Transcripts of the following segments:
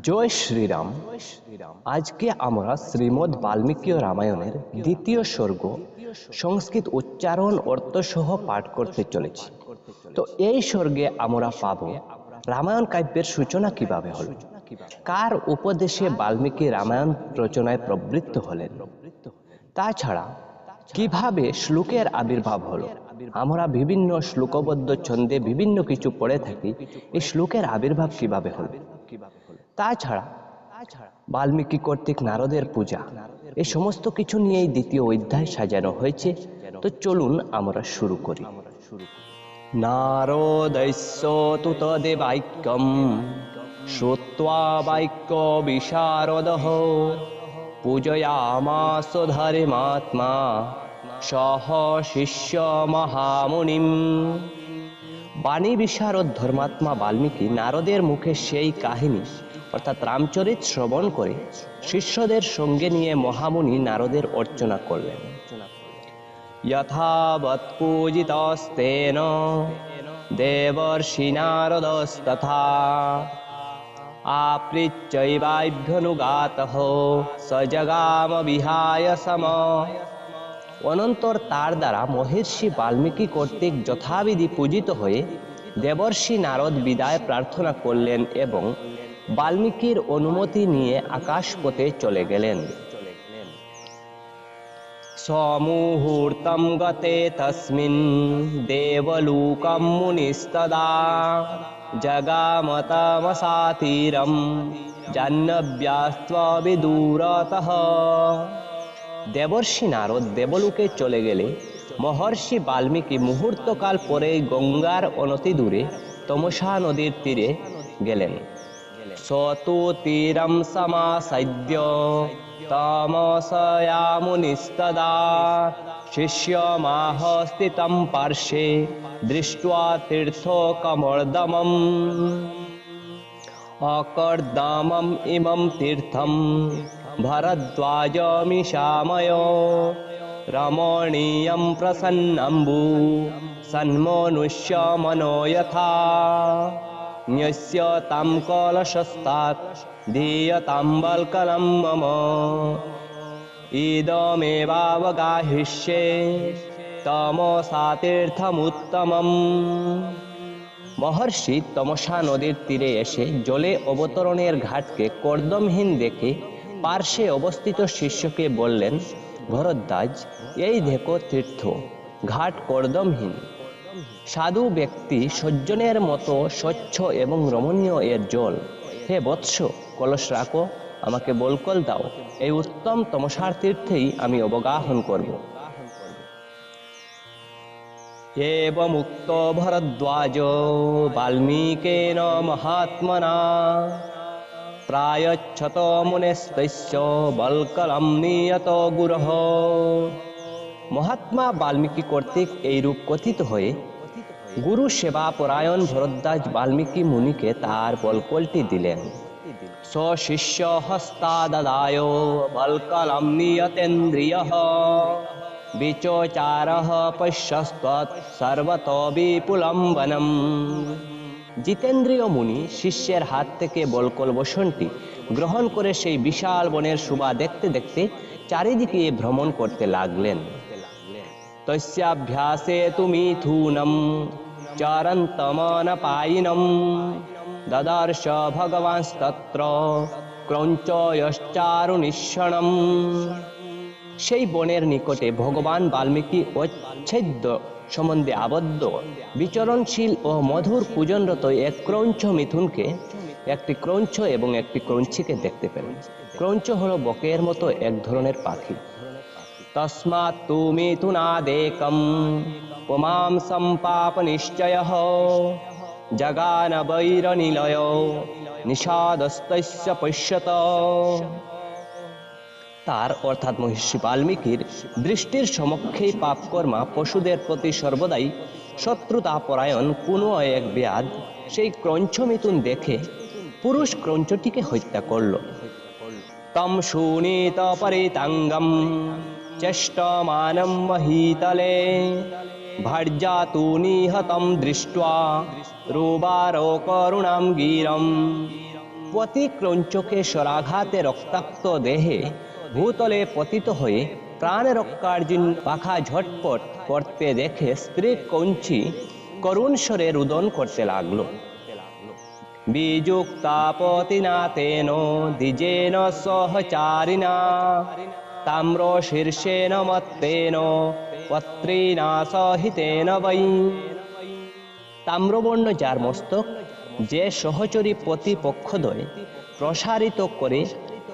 জয় শ্রীরাম। আজকে আমরা শ্রীমদ্ বাল্মীকি রামায়ণের দ্বিতীয় স্বর্গ, সংস্কৃত উচ্চারণ, অর্থসহ পাঠ করতে চলেছি। তো এই স্বর্গে আমরা পাব রামায়ণ কাব্যের সূচনা কীভাবে হল? কার উপদেশে বাল্মীকি রামায়ণ রচনায় প্রবৃত্ত হলেন? তাছাড়া কীভাবে শ্লোকের আবির্ভাব হলো? আমরা বিভিন্ন শ্লোকবদ্ধ ছন্দে বিভিন্ন কিছু পড়ে থাকি। এই শ্লোকের আবির্ভাব কীভাবে হলো? তাছাড়া বাল্মীকি কর্তৃক নারদের পূজা এই সমস্ত কিছু নিয়েই দ্বিতীয় অধ্যায় সাজানো হয়েছে। তো চলুন আমরা শুরু করি। নারদস্য তু তদেবাক্যম, শ্রুত্বা বাক্য বিশারদঃ পূজয়ামাস ধর্মাত্মা, সহ শিষ্য মহামুনিম। বাণী বিশারদ ধর্মাত্মা বাল্মীকি নারদের মুখে সেই কাহিনী অর্থাৎ রামচরিত শ্রবণ করে শিষ্যদের সঙ্গে নিয়ে মহামুনি নারদের অর্চনা করলেন। যথাবৎ পূজিতস্তেন, দেবর্ষি নারদস্তথা। আপৃচ্ছৈবাভ্যনুগাত সজগাম বিহায় সম। অনন্তর তার দ্বারা মহের্ষি বাল্মীকি কর্তৃক যথাবিধি পূজিত হয়ে দেবর্ষি নারদ বিদায় প্রার্থনা করলেন এবং বাল্মীকির অনুমতি নিয়ে আকাশপথে চলে গেলেন। সমুহূর্তম গতে তস্মিন দেবলোকম মুনিস্তদা জগামতমসাতীরম জাহ্নব্যাস্ত্বিদূরতঃ দেবর্ষি নারদ দেবলোকে চলে গেলে মহর্ষি বাল্মীকি মুহূর্তকাল পরেই গঙ্গার অনতি দূরে তমসা নদীর তীরে গেলেন। स्वतुतीरं समासद्य तमशयामुनिस्तदा शिष्यमाह स्थितं पार्श्वे दृष्ट्वा तीर्थोकमर्दमम् अकर्दमम् इमं तीर्थं भरद्वाजमिषामयो रमणीयं प्रसन्नम्बु सन्मनुष्यमनो यथा। ন্যস্য তাম কলশস্তাৎ ধীয়তাম্বলকলম মম ইদমেবাবগাহিষ্যে তমসা তীর্থমুত্তমম মহর্ষি তমসা নদীর তীরে এসে জলে অবতরণের ঘাটকে কর্দমহীন দেখে পার্শ্বে অবস্থিত শিষ্যকে বললেন, ভরদ্বাজ, এই দেখো তীর্থ, ঘাট কর্দমহীন। সাধু ব্যক্তি সজ্জনের মতো স্বচ্ছ এবং রমণীয় এর জল। হে বৎস, কলস রাখো, আমাকে বলকল দাও। এই উত্তম তমসার তীর্থেই আমি অবগাহন করব। এবমুক্ত ভরদ্বাজ বাল্মীকেন মহাত্মনা। প্রায়চ্ছত মুনেস্তস্য বলকলম নিয়ত গুরহ। মহাত্মা বাল্মীকি কর্তৃক এইরূপ কথিত হয়ে, গুরু সেবা পরায়ণ ভরদ্বাজ বাল্মীকি মুনিকে তার বলকলটি দিলেন। স্বশিষ্য হস্তাদায় বলকলম নিয়তেন্দ্রিয় বিচোচারः পশ্যস্ত্বৎ সর্বত বিপুলম বনম জিতেন্দ্রীয় মুনি শিষ্যের হাত থেকে বলকল বসনটি গ্রহণ করে সেই বিশাল বনের শোভা দেখতে দেখতে চারিদিকে ভ্রমণ করতে লাগলেন। তস্যাভ্যাসে তুমি থূনম চরন্তমনপায়িনম দদর্শ ভগবানস্তত্র ক্রৌঞ্চয়শ্চারুনিশ্বণম সেই বনের নিকটে ভগবান বাল্মীকি অচ্ছেদ্য সম্বন্ধে আবদ্ধ, বিচরণশীল ও মধুর পূজনরত এক ক্রৌঞ্চ মিথুনকে একটি ক্রৌঞ্চ এবং একটি ক্রঞ্চিকে দেখতে পেলেন। ক্রৌঞ্চ হলো বকের মতো এক ধরনের পাখি। তস্মাৎ তু মিথুনাদেকম পুমাম সম্পাপ নিশ্চয় জগান বৈরনিলয় নিষাদস্তস্য পশ্যত তার অর্থাৎ মহিষী বাল্মীকির দৃষ্টির সমক্ষেই পাপকর্মা পশুদের প্রতি সর্বদাই শত্রুতা পরায়ণ কোনো এক ব্যাধ। সেই ক্রঞ্চ মিথুন দেখে পুরুষ ক্রঞ্চটিকে হত্যা করল। তম সুনীত পরিতাঙ্গম। চেষ্টমানম মহীতলে भर्जातु निहतं दृष्ट्वा রোবারো করুণাম গীরম পতি ক্রঞ্চকে সরাঘাতে রক্তাক্ত দেহে ভূতলে পতিত হয়ে প্রাণ রক্ষার্জুন পাখা ঝটপট করতে দেখে স্ত্রী কঞ্চি করুণ স্বরে রুদন করতে লাগল বিযুক্তা পতিনা তেন দ্বিজেন সহচারিনা তাম্র শীর্ষেণ মত্তেন পত্রিণা সহিতেন বৈ। তাম্রবর্ণ যার মস্তক, যে সহচরী প্রতিপক্ষদ্বয়, প্রসারিত করে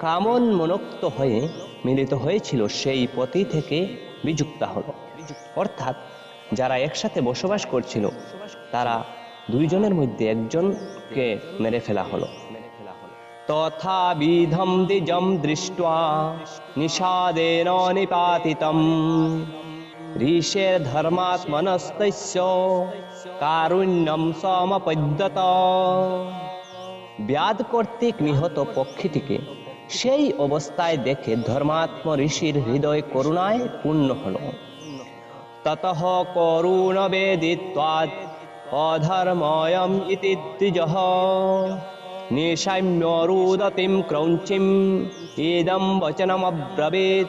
কামন মনোক্ত হয়ে মিলিত হয়েছিল, সেই পতি থেকে বিযুক্ত হল। অর্থাৎ যারা একসাথে বসবাস করছিল, তারা দুইজনের মধ্যে একজনকে মেরে ফেলা হলো। তথা বিধম দ্বিজম দৃষ্টা নিষাদেন নিপাতিতম ঋষের ধর্মাত্মনস্তস্য কারুণ্যম সমপদ্যত ব্যাদ কর্তৃক নিহত পক্ষীটিকে সেই অবস্থায় দেখে ধর্মাত্ম ঋষির হৃদয় করুণায় পূর্ণ হল। ততঃ করুণ বেদিত্বাদ অধর্ময়ম ইতি দ্বিজঃ। নিশাম্য রুদতিম ক্রৌঞ্চিম, ইদম বচনমব্রবীত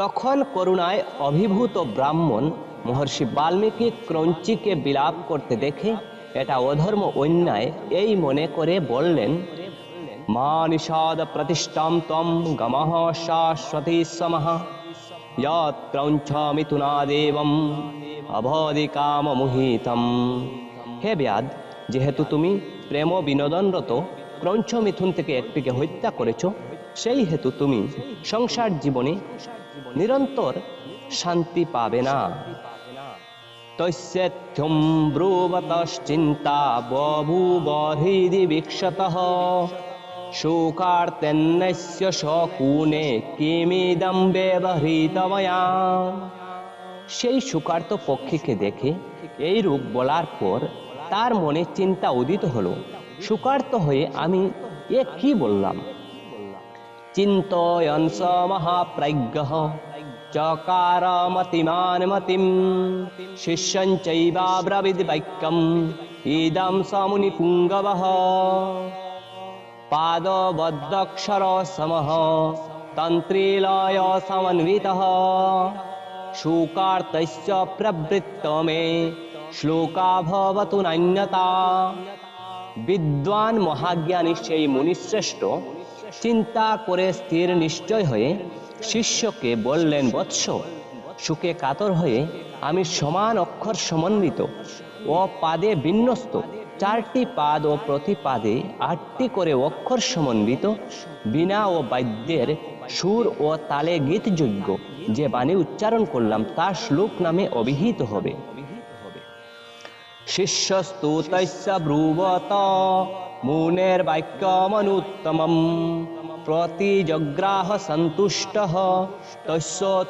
তখন করুণায় অভিভূত ব্রাহ্মণ মহর্ষি বাল্মীকি ক্রঞ্চিকে বিলাপ করতে দেখে এটা অধর্ম অন্যায়, এই মনে করে বললেন, মা নিষাদ প্রতিষ্ঠাম তম গমঃ শাশ্বতী সমঃ যৎ ক্রঞ্চমিথুনাদেবম অবধি কামমোহিতম হে ব্যাদ যেহেতু তুমি প্রেম বিনোদনরত ক্রঞ্চ মিথুন থেকে একটিকে হত্যা করেছ, সেই হেতু তুমি সংসার জীবনে নিরন্তর শান্তি পাবে না। তস্যথ্যম ব্রুবতশ্চিন্তা বভূবহৃদি বিক্ষতঃ। শোকার্তেন্নস্য শকুনে কিমিদম ব্যবহৃতময়া। সেই সুকার্ত পক্ষীকে দেখে এই রূপ বলার পর তার মনে চিন্তা উদিত হলো। সুকার্ত হয়ে আমি, এ কি বললাম? চিন্তয়ন স মহাপ্রজ্ঞ চকার মতিমান মতিম শিষ্যং চৈবাব্রবিদ বাক্যম ইদম সমুনি পুঙ্গবঃ পাদবদ্ধক্ষর সমঃ তন্ত্রীলয় সমন্বিতः শোকার্তস্য প্রবৃত্ত মে শ্লোকা ভবতু নান্যতা বিদ্বান মহাজ্ঞানী সেই মুনিশ্রেষ্ঠ চিন্তা করে স্থির নিশ্চয় হয়ে শিষ্যকে বললেন, বৎস, সুখে কাতর হয়ে আমি সমান অক্ষর সমন্বিত ও পাদে বিন্যস্ত চারটি পাদ ও প্রতি পাদে আটটি করে অক্ষর সমন্বিত বিনা ও বাদ্যের সুর ও তালে গীতযোগ্য যে বাণী উচ্চারণ করলাম তা শ্লোক নামে অভিহিত হবে। শিষ্যস্তুতস্য ব্রুবত, মুনের বাক্যমনুত্তমম। প্রতিজগ্রাহ সন্তুষ্ট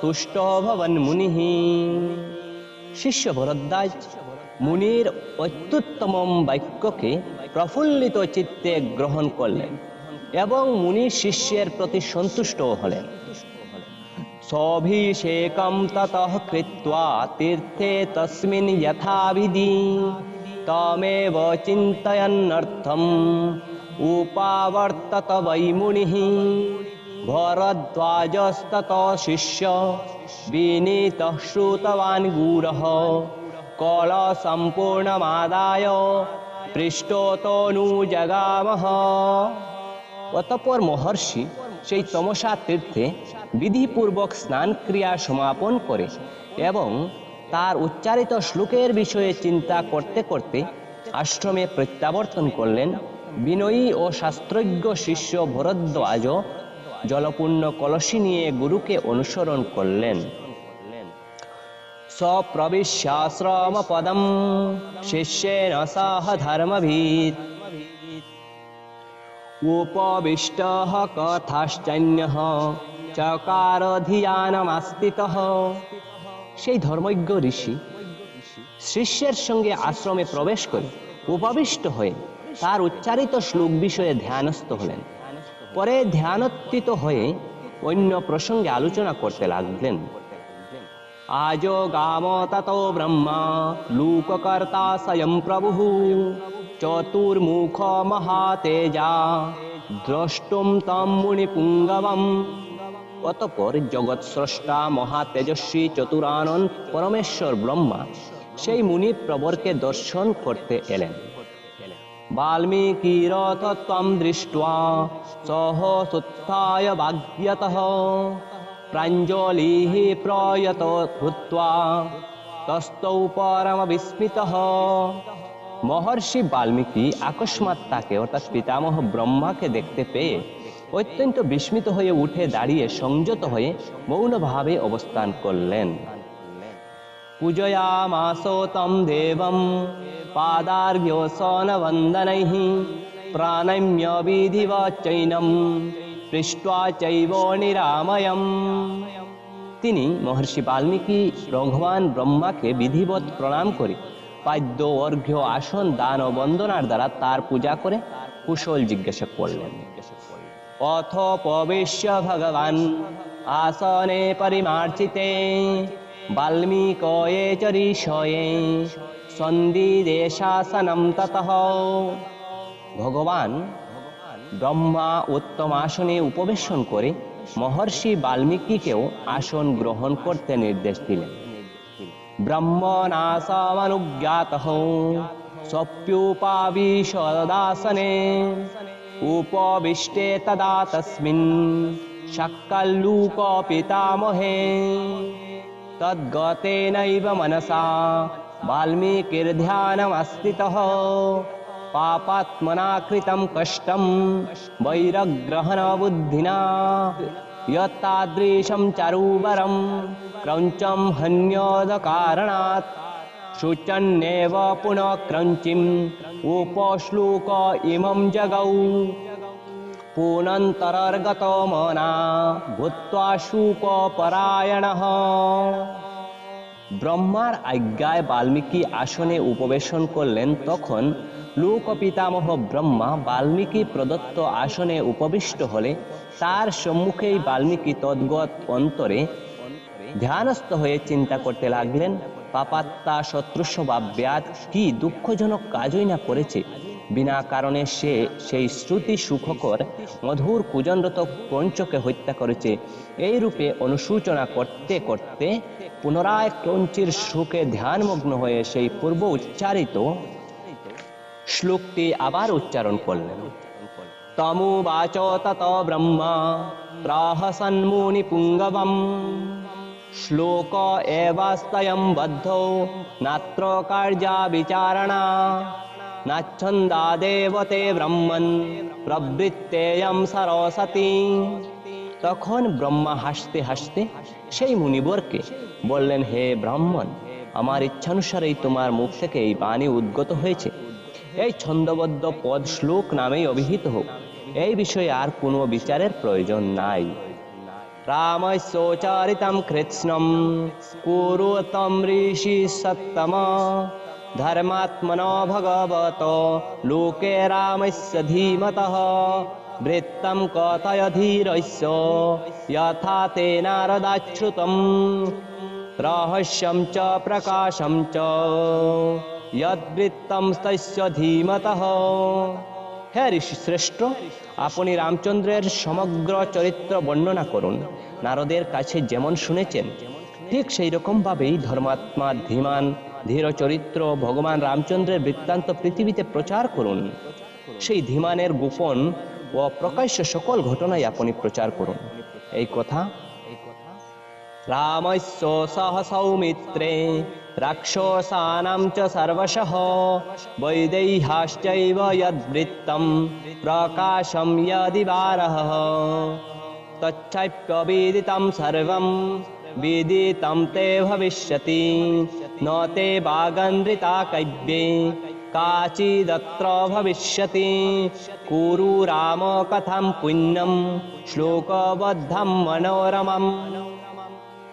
তুষ্ট ভবন মুনি। শিষ্য ভরদ্বাজ, মুনির অত্যুত্তম বাক্যকে প্রফুল্লিত চিত্তে গ্রহণ করলেন এবং মুনি শিষ্যের প্রতি সন্তুষ্ট হলেন। सोऽभिषेकं ततः कृत्वा तीर्थे तस्मिन् यथाविधि तमेव चिन्तयन्नर्थम्। उपावर्तत वैमुनिः। भरद्वाजस्ततः शिष्य विनीतः श्रुतवान् गुरः कलसम्पूर्णमादाय पृष्ठतोनु जगामः। अत সেই তমসা তীর্থে বিধিপূর্বক স্নান ক্রিয়া সমাপন করে এবং তার উচ্চারিত শ্লোকের বিষয়ে চিন্তা করতে করতে আশ্রমে প্রত্যাবর্তন করলেন বিনয়ী ও শাস্ত্রজ্ঞ শিষ্য ভরদ্বাজ জলপূর্ণ কলসি নিয়ে গুরুকে অনুসরণ করলেন। সপ্রবিশ্যাশ্রম পদম শিষ্যেন সহ ধর্মভীত। উপবিষ্ট কথাশ্চন্য চকার ধিয়ানমাস্তিত সেই ধর্মজ্ঞ ঋষি শিষ্যের সঙ্গে আশ্রমে প্রবেশ করে উপবিষ্ট হয়ে তার উচ্চারিত শ্লোক বিষয়ে ধ্যানস্থ হলেন। পরে ধ্যানোত্থিত হয়ে অন্য প্রসঙ্গে আলোচনা করতে লাগলেন। আজ গাম তত ব্রহ্মা, লোককর্তা স্বয়ং প্রভু। চতুর্মুখ মহাতেজা দ্রষ্টম তাম মুনিপুঙ্গবম। অতপর জগৎ স্রষ্টা মহা তেজস্বী চতুরানন্দ পরমেশ্বর ব্রহ্মা সেই মুনি প্রবরকে দর্শন করতে এলেন। বাল্মীকিরতত্বম দৃষ্টা সহসুত্থায় বাগ্যত প্রাঞ্জলি প্রয়ত ভূত তস্তৌ পরম বিস্মিত মহর্ষি বাল্মীকি আকস্মাৎ তাকে অর্থাৎ পিতামহ ব্রহ্মাকে দেখতে পেয়ে অত্যন্ত বিস্মিত হয়ে উঠে দাঁড়িয়ে সংযত হয়ে মৌনভাবে অবস্থান করলেন। পূজয়ামাসোতম দেবম পাদার্ঘ্য সনবন্দনৈঃ প্রাণম্য বিধিবচৈনম পৃষ্ঠা চৈব তিনি মহর্ষি বাল্মীকি, ভগবান ব্রহ্মাকে বিধিবৎ প্রণাম করে পাদ্য, অর্ঘ্য, আসন, দান ও বন্দনার দ্বারা তার পূজা করে কুশল জিজ্ঞাসা করলেন। অথ প্রবেশ্য ভগবান, আসনে পরিমার্জিতে বাল্মীকয়ে চরিষয়ে ঋষয়ে সন্দিদেশাসনম ততঃ। ভগবান ব্রহ্মা উত্তম আসনে উপবেশন করে মহর্ষি বাল্মীকিকেও আসন গ্রহণ করতে নির্দেশ দিলেন। ब्रह्मनासमनुज्ञातः स्वप्युपाविशदासने उपविष्टे तदा तस्मिन् शक्कल्लूकपितामहे तद्गतेनैव मनसा वाल्मीकिर्ध्यानमस्थितः। पापात्मना कृतं कष्टं वैरग्रहणबुद्धिना। यत्तादृशं चरुवरम् क्रौञ्चं हन्योदकारणात् शुचन्नेव पुनः क्रौञ्चिम् उपश्लोक इमं जगौ পুনন্তরর্গত মনা ভূত্বা শুকপরায়ণঃ ব্রহ্মার আজ্ঞায় বাল্মীকি আসনে উপবেশন করলেন তখন লোক পিতামহ ব্রহ্মা বাল্মীকি প্রদত্ত আসনে উপবিষ্ট হলে তার সম্মুখেই বাল্মীকি তদ্গত অন্তরে ধ্যানস্থ হয়ে চিন্তা করতে লাগলেন পাপাত্তা শত্রুস্ব বা ব্যাধ কি দুঃখজনক কাজই না করেছে? বিনা কারণে সে সেই শ্রুতি সুখকর, মধুর পূজনরত ক্রঞ্চকে হত্যা করেছে। এই রূপে অনুসূচনা করতে করতে পুনরায় ক্রঞ্চির সুখে ধ্যানমগ্ন হয়ে সেই পূর্ব উচ্চারিত শ্লোকটি আবার উচ্চারণ করলেন। তমুবাচ তত ব্রহ্মা প্রাহসন্মুনি পুঙ্গবম। শ্লোক এবাস্তয়ম বদ্ধো নাত্র কার্যা বিচারণা নাচ্ছন্দাদেবতে ব্রহ্মণ প্রবৃত্তেয়ম সরস্বতী তখন ব্রহ্মা হাসতে হাসতে সেই মুনিবরকে বললেন, হে ব্রাহ্মণ, আমার ইচ্ছানুসারেই তোমার মুখ থেকে এই বাণী উদ্গত হয়েছে। এই ছন্দবদ্ধ পদ শ্লোক নামেই অভিহিত হোক। এই বিষয়ে আর কোনো বিচারের প্রয়োজন নাই। रामस्योचारितं कृत्स्नं। कुरु तं ऋषिसत्तम धर्मात्मनो भगवतो। लोके रामस्य धीमतः। वृत्तं कथय धीरस्य। यथा ते रहस्यं च प्रकाशं च। यद्वृत्तं तस्य धीमतः। ধীমতঃ হে ঋষি শ্রেষ্ঠ আপনি রামচন্দ্রের সমগ্র চরিত্র বর্ণনা করুন। নারদের কাছে যেমন শুনেছেন, ঠিক সেই রকম ভাবেই ধর্মাত্মা, ধীমান, ধীর চরিত্র ভগবান রামচন্দ্রের বৃত্তান্ত পৃথিবীতে প্রচার করুন। সেই ধীমানের গোপন ও প্রকাশ্য সকল ঘটনাই আপনি প্রচার করুন। এই কথা, রামস্য সহ সৌমিত্রে राक्षसानां च सर्वशः वैदेह्याश्चैव यद्वृत्तं प्रकाशं यदिवारः। वारह सर्वं विदितं ते भविष्यति। न ते वागन्धृताकैवे काचिदत्र भविष्यति। कुरु राम कथं पुण्यं श्लोकबद्धं मनोरमम्।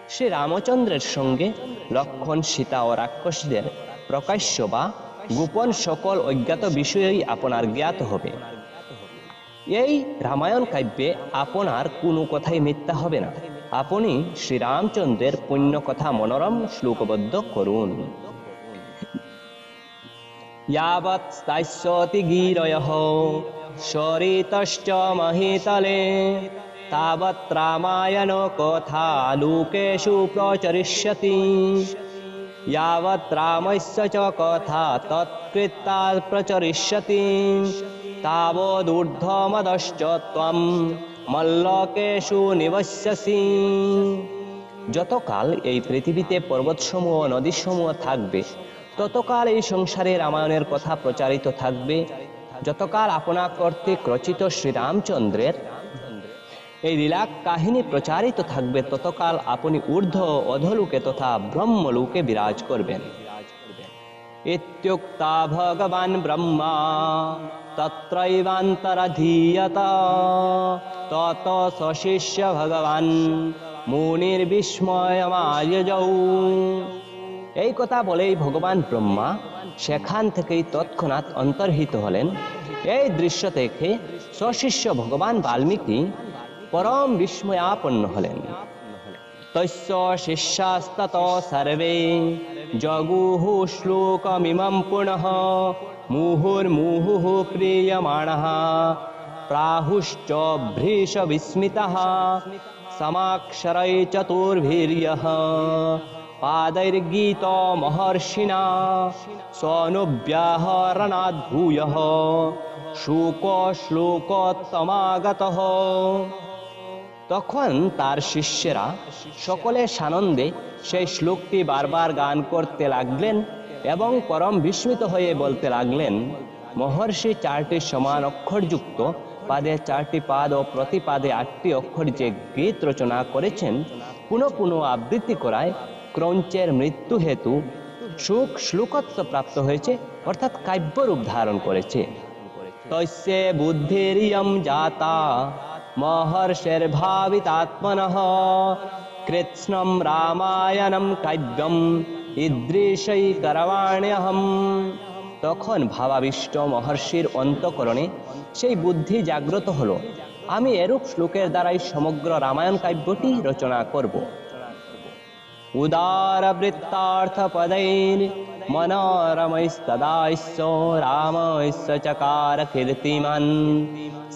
শ্রী রামচন্দ্রের সঙ্গে লক্ষণ সীতা ও রাক্ষসীদের প্রকাশ্য বা গোপন সকল অজ্ঞাত বিষয়ই আপনার জ্ঞাত হবে এই রামায়ণ কাব্যে আপনার কোনো কথাই মিথ্যা হবে না আপনি শ্রীরামচন্দ্রের পুণ্য কথা মনোরম শ্লোকবদ্ধ করুন यावत् स्थास्यति गिरयः शरितश्च महीतले तावत् रामायणो कथा लोकेषु प्रचरिष्यति यावत् रामस्य च कथा तत्कृता प्रचरिष्यति तावदूर्ध्वमदश्च त्वं মল্লকেশু নিবস্যসি যতকাল এই পৃথিবীতে পর্বতসমূহ ও নদীসমূহ থাকবে ততকাল এই সংসারে রামায়ণের কথা প্রচারিত থাকবে যতকাল আপনা কর্তৃক রচিত শ্রীরামচন্দ্রের এই লীলা কাহিনী প্রচারিত থাকবে ততকাল আপনি ঊর্ধ্ব অধলোকে তথা ব্রহ্মলোকে বিরাজ করবেন। ইত্যুক্তা ভগবান ব্রহ্মা, তত্রৈবান্তরধীয়ত, তত সশিষ্য ভগবান, মুনির বিস্ময়মায়যৌ এই কথা বলেই ভগবান ব্রহ্মা সেখান থেকেই তৎক্ষণাৎ অন্তর্হিত হলেন। এই দৃশ্য দেখে সশিষ্য ভগবান বাল্মীকি পরম বিস্ময়াপন্ন হলেন তস্য শিষ্যাস্তত সর্বে জগুঃ শ্লোকমিমং পুনঃ মুহুর্মুহুः ক্রিয়মাণः प्राहुश्च भ्रीश विस्मितः समाक्षरै चतुर्भिर्यः पादैर्गीतो महर्षिणा स्वनुव्याहरणाद्भूयः শুকশ্লোকোত্তমাগতः তখন তার শিষ্যেরা সকলে সানন্দে সেই শ্লোকটি বারবার গান করতে লাগলেন এবং পরম বিস্মিত হয়ে বলতে লাগলেন, মহর্ষি চারটি সমান অক্ষরযুক্ত, পাদে চারটি পাদ ও প্রতিপাদে আটটি অক্ষর যে গীত রচনা করেছেন, পুনঃ পুনঃ আবৃত্তি করায় ক্রঞ্চের মৃত্যু হেতু সুখ শ্লোকত্ব প্রাপ্ত হয়েছে, অর্থাৎ কাব্য রূপ ধারণ করেছে। তস্যে বুদ্ধিরিয়ম জাতা মহর্ষির্ভাবিতাত্মনঃ কৃৎস্নম রামায়ণম কাব্যম ঈদৃশৈ করবাণ্যহম তখন ভাবাবিষ্ট মহর্ষির অন্তকরণে সেই বুদ্ধি জাগ্রত হলো আমি এরূপ শ্লোকের দ্বারাই সমগ্র রামায়ণ কাব্যটি রচনা করব उदारवृत्तार्थपदैर् मनोरमैस्तदास्य रामस्य चकार कीर्तिमान्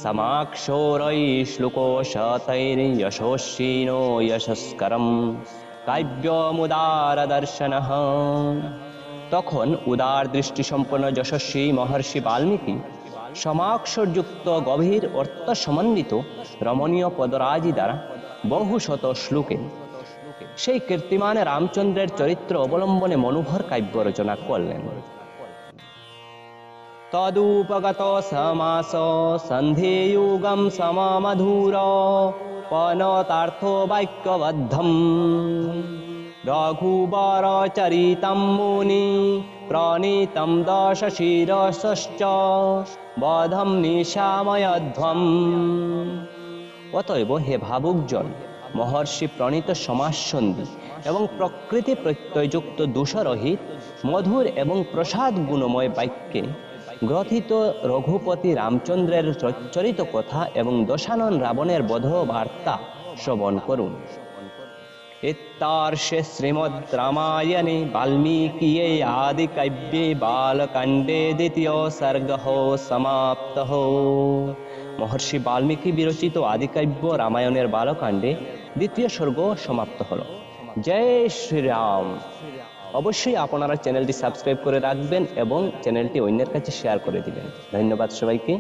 समाक्षोरै श्लोकोशतैर्यशोश्विनो यशस्करं কাব্যমুদারদর্শনঃ তখন উদার দৃষ্টিসম্পন্ন যশস্বী মহর্ষি বাল্মীকি সমাক্ষরযুক্ত গভীর অর্থ সমন্বিত রমণীয় পদরাজি দ্বারা বহু শত শ্লোকে সেই কীর্তিমান রামচন্দ্রের চরিত্র অবলম্বনে মনোহর কাব্য রচনা করলেন। তদুপগত সমাস সন্ধিযুগম সমমধুর পনতার্থ বাক্যবদ্ধম। রঘুবর চরিতম মুনি প্রণীতম দশ শিরশ্চ বধম নিশাময়ধ্বম। অতএব হে ভাবুকজন মহর্ষি প্রণীত সমাসন্ধি এবং প্রকৃতি প্রত্যয়যুক্ত দূষরহিত মধুর এবং প্রসাদ গুণময় বাক্যে গ্রথিত রঘুপতি রামচন্দ্রের চরিত কথা এবং দশানন রাবণের বধ বার্তা শ্রবণ করুন। ইত্তার্ষে শ্রীমদ্ রামায়ণে বাল্মীকিয়ে আদি কাব্যে বালকাণ্ডে দ্বিতীয় সর্গ সমাপ্ত মহর্ষি বাল্মীকি বিরচিত আদিকাব্য রামায়ণের বালকাণ্ডে দ্বিতীয় স্বর্গ সমাপ্ত হলো। জয় শ্রীরাম। অবশ্যই আপনারা চ্যানেলটি সাবস্ক্রাইব করে রাখবেন এবং চ্যানেলটি অন্যের কাছে শেয়ার করে দিবেন। ধন্যবাদ সবাইকে।